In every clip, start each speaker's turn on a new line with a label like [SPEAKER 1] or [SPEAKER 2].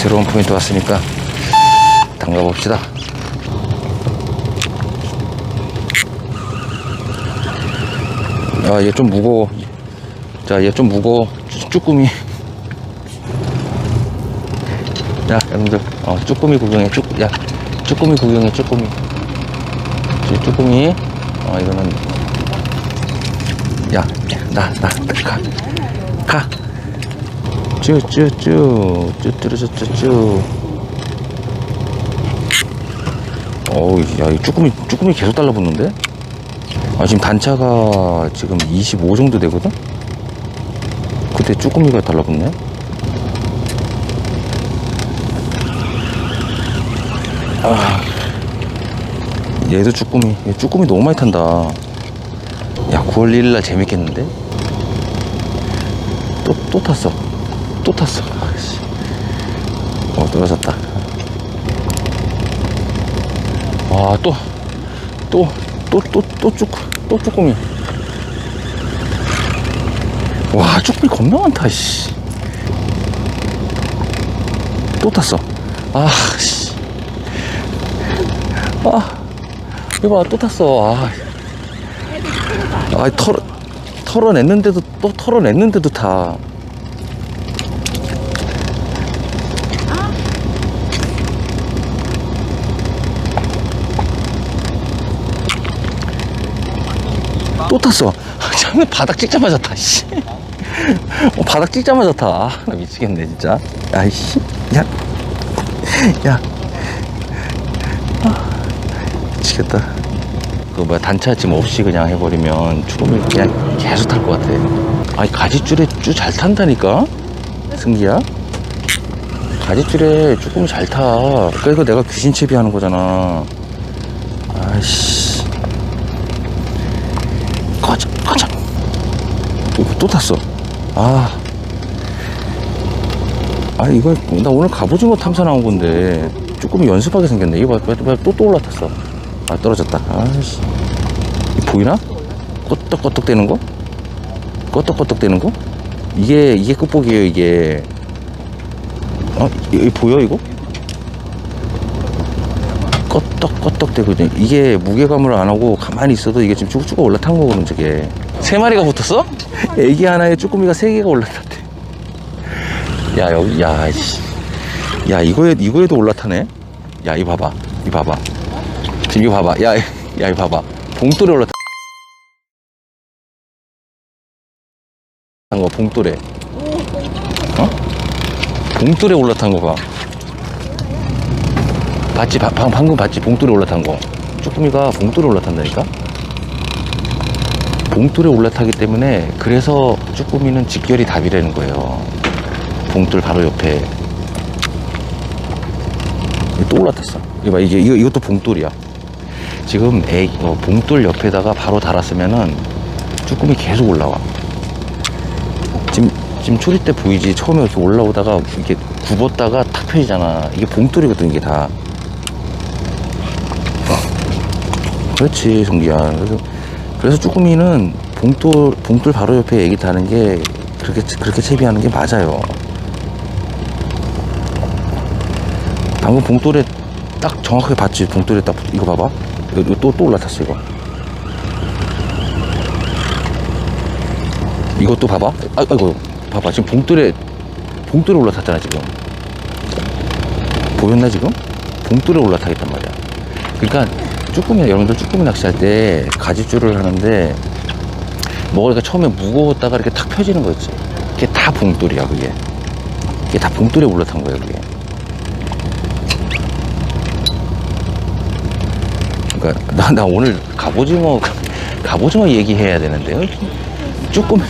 [SPEAKER 1] 또 새로운 포인트 왔으니까 담가 봅시다. 야, 얘좀 무거워. 자, 얘 좀 무거워. 쭈- 쭈꾸미. 야, 여러분들, 어, 쭈꾸미 구경해. 쭈, 야, 쭈꾸미 구경해, 쭈꾸미. 쭈, 쭈꾸미. 어, 이거는. 야, 나, 나, 가. 가. 쭈, 쭈, 쭈. 쭈, 쭈, 쭈, 쭈, 쭈. 어우, 야, 이 쭈꾸미, 쭈꾸미 계속 달라붙는데? 아, 지금 단차가 지금 25 정도 되거든? 그때 쭈꾸미가 달라붙네? 아, 얘도 쭈꾸미. 얘 쭈꾸미 너무 많이 탄다. 야, 9월 1일 날 재밌겠는데? 또, 또 탔어. 또 탔어. 아이씨. 어, 떨어졌다. 와, 또, 또, 또, 또, 또 쭈꾸, 또 쭈꾸미. 와, 쭈꾸미 겁나 많다, 씨. 또 탔어. 아, 씨. 아, 이봐, 또 탔어. 아, 아 털어, 털어냈는데도, 또 털어냈는데도 타. 또 탔어. 참에 바닥 찍자마자 타, 씨. 어, 바닥 찍자마자 타. 아, 나 미치겠네, 진짜. 야, 이씨. 야. 야. 아, 미치겠다. 그 뭐야, 단차 지금 없이 그냥 해버리면 쭈꾸미 그냥 계속 탈 것 같아. 아니, 가지줄에 쭈 잘 탄다니까? 승기야? 가지줄에 쭈꾸미 잘 타. 그러니까 내가 귀신 채비 하는 거잖아. 아이씨. 꺼져, 꺼져. 또, 또 탔어. 아. 아, 이거, 나 오늘 갑오징어 탐사 나온 건데, 조금 연습하게 생겼네. 이거 봐, 봐, 봐, 또, 또 올라탔어. 아, 떨어졌다. 이거 보이나? 껐덕껐덕 되는 거? 껐덕껐덕 되는 거? 이게, 이게 끝복이에요, 이게. 어, 이거 보여, 이거? 껐덕껐덕 되거든. 이게 무게감을 안 하고 가만히 있어도 이게 지금 쭉쭉 올라탄 거거든, 저게. 세 마리가 붙었어? 애기 하나에 쭈꾸미가 세 개가 올라탔대. 야, 여기, 야, 씨. 야, 이거에, 이거에도 올라타네? 야, 이거 봐봐. 이거 봐봐. 지금 이거 봐봐. 야, 야, 이거 봐봐. 봉돌에 올라타. 거, 봉돌에. 어? 봉돌에 올라탄 거 봐. 봤지? 바- 방, 방금 봤지? 봉돌에 올라탄 거. 쭈꾸미가 봉돌에 올라탄다니까? 봉돌에 올라타기 때문에 그래서 쭈꾸미는 직결이 답이라는 거예요. 봉돌 바로 옆에. 또 올라탔어. 이거 봐, 이게, 이거, 이것도 봉돌이야. 지금 애, 어, 봉돌 옆에다가 바로 달았으면은 쭈꾸미 계속 올라와. 지금, 지금 초리 때 보이지? 처음에 이렇게 올라오다가 이렇게 굽었다가 탁 펴지잖아. 이게 봉돌이거든, 이게 다. 그렇지, 성기야. 그래서, 그래서 쭈꾸미는 봉돌, 봉돌 바로 옆에 애기 다는 게 그렇게, 그렇게 채비하는 게 맞아요. 방금 봉돌에 딱 정확하게 봤지? 봉돌에 딱, 붙- 이거 봐봐. 이거, 또, 또 올라탔어, 이거. 이것도 봐봐. 아, 아이고, 봐봐. 지금 봉돌에, 봉돌에 올라탔잖아, 지금. 보였나, 지금? 봉돌에 올라타겠단 말이야. 그러니까, 쭈꾸미, 여러분들 쭈꾸미 낚시할 때 가지줄을 하는데, 뭐가 처음에 무거웠다가 이렇게 탁 펴지는 거 있지. 그게 다 봉돌이야, 그게. 그게 다 봉돌에 올라탄 거야, 그게. 그러니까, 나, 나 오늘 갑오징어, 갑오징어 얘기해야 되는데요. 쭈꾸미,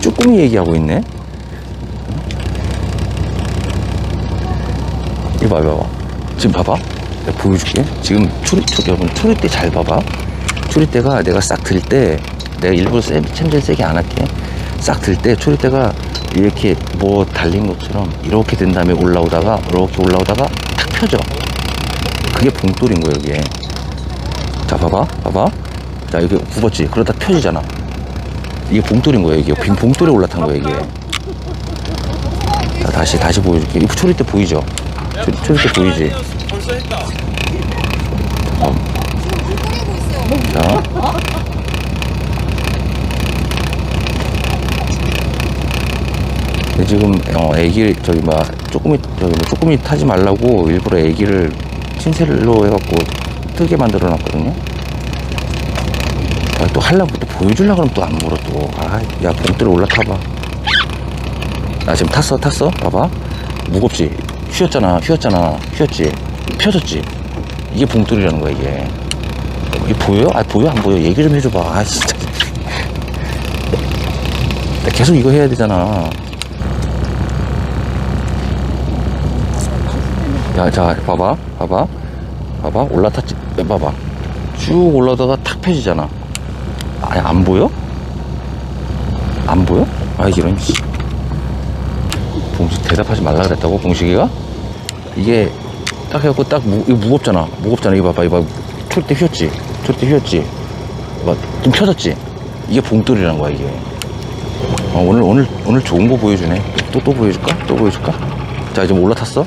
[SPEAKER 1] 쭈꾸미 얘기하고 있네. 이거 봐, 이거 봐. 지금 봐봐. 내가 보여줄게. 지금 추리, 추리, 여러분, 추리 때 잘 봐봐. 추리 때가 내가 싹 들 때, 내가 일부러 세, 챔질 세게 안 할게. 싹 들 때, 추리 때가 이렇게 뭐 달린 것처럼 이렇게 된 다음에 올라오다가, 이렇게 올라오다가 탁 펴져. 그게 봉돌인 거예요, 이게. 자, 봐봐. 봐봐. 자, 이게 굽었지. 그러다 펴지잖아. 이게 봉돌인 거예요, 이게. 빈 봉돌에 올라탄 거예요, 이게. 자, 다시, 다시 보여줄게. 이 초리 때 보이죠? 때 보이지?
[SPEAKER 2] 벌써 했다.
[SPEAKER 1] 자. 근데 지금 어 애기 저기 막 조금이 저기 뭐 조금이 타지 말라고 일부러 애기를 신셀로 해갖고 뜨게 만들어 놨거든요. 아, 또 하려고 또 보여주려고 그러면 또 안 물어 또. 아, 야 봉돌에 올라타봐. 나 지금 탔어 탔어 봐봐 무겁지 휘었잖아 휘었잖아. 휘었지? 펴졌지? 이게 봉돌이라는 거야 이게. 이게 보여요? 아 보여? 안 보여? 얘기 좀 해줘봐. 아 진짜. 나 계속 이거 해야 되잖아. 야 자 봐봐. 봐봐. 봐봐. 올라탔지? 야, 봐봐. 쭉 올라다가 탁 펴지잖아. 아니 안 보여? 안 보여? 아 이런 씨. 봉식 대답하지 말라 그랬다고 봉식이가 이게 딱 해갖고 딱 무, 이거 무겁잖아. 무겁잖아. 이거 봐봐. 이거 초리 때 휘었지? 초리 때 휘었지? 이거 좀 펴졌지? 이게 봉돌이라는 거야 이게. 어, 오늘 오늘 오늘 좋은 거 보여주네. 또또 보여줄까? 또 보여줄까? 자 이제 올라탔어?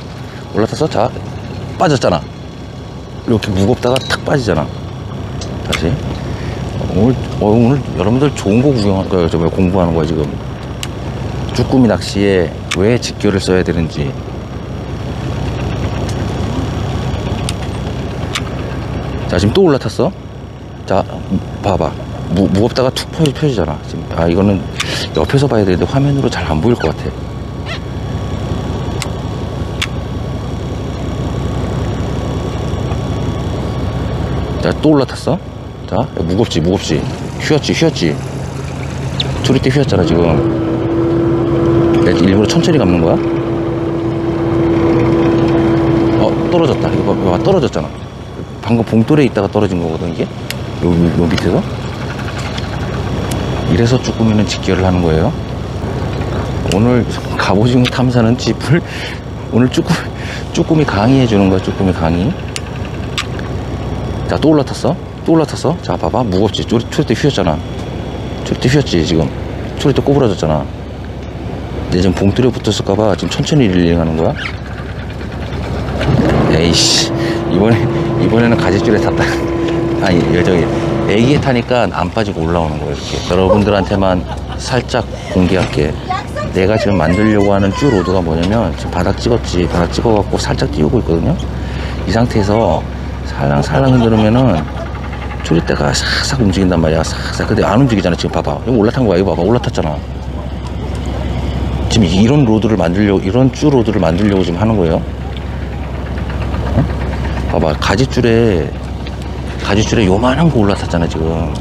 [SPEAKER 1] 올라탔어? 자 빠졌잖아. 이렇게 무겁다가 탁 빠지잖아. 다시. 어, 오늘 어, 오늘 여러분들 좋은 거 구경하는 거야 저 뭐야, 공부하는 거야 지금. 쭈꾸미 낚시에 왜 직교를 써야 되는지 자 지금 또 올라탔어? 자 봐봐. 무, 무겁다가 툭 펴, 펴지잖아 지금. 아 이거는 옆에서 봐야 되는데 화면으로 잘 안 보일 것 같아. 자또 올라탔어? 자 무겁지 무겁지. 휘었지 휘었지. 조리 때 휘었잖아 지금. 내가 일부러 천천히 감는 거야? 어 떨어졌다. 이거 봐, 봐 떨어졌잖아 방금 봉돌에 있다가 떨어진 거거든 이게? 요, 요, 요 밑에서? 이래서 쭈꾸미는 직결을 하는 거예요. 오늘 갑오징어 탐사는 짚을 오늘 쭈꾸미 쭈꾸미 강의 해주는 거야 쭈꾸미 강의. 자또 올라탔어? 또 올라탔어? 자 봐봐. 무겁지. 초리, 초리 때 휘었잖아. 초리 때 휘었지 지금. 초리 때 꼬부라졌잖아. 근데 지금 봉돌에 붙었을까봐 지금 천천히 릴링 하는 거야 에이씨. 이번에 이번에는 가지줄에 탔다. 아니 저기 애기에 타니까 안 빠지고 올라오는 거예요 이렇게. 여러분들한테만 살짝 공개할게. 내가 지금 만들려고 하는 쭈 로드가 뭐냐면 지금 바닥 찍었지. 바닥 찍어갖고 살짝 띄우고 있거든요. 이 상태에서 살랑살랑 흔들으면은 조리대가 싹싹 움직인단 말이야. 싹싹. 근데 안 움직이잖아 지금 봐봐. 이거 올라탄 거야. 이거 봐봐. 올라탔잖아. 지금 이런 로드를 만들려고 이런 쭈 로드를 만들려고 지금 하는 거예요. 어? 봐봐 가지줄에 가지줄에 요만한 거 올라탔잖아 지금.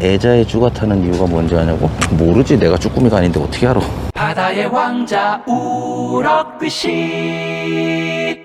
[SPEAKER 1] 애자의 쭈가 타는 이유가 뭔지 아냐고? 모르지 내가 쭈꾸미가 아닌데 어떻게 알아?
[SPEAKER 3] 바다의 왕자 우럭빛이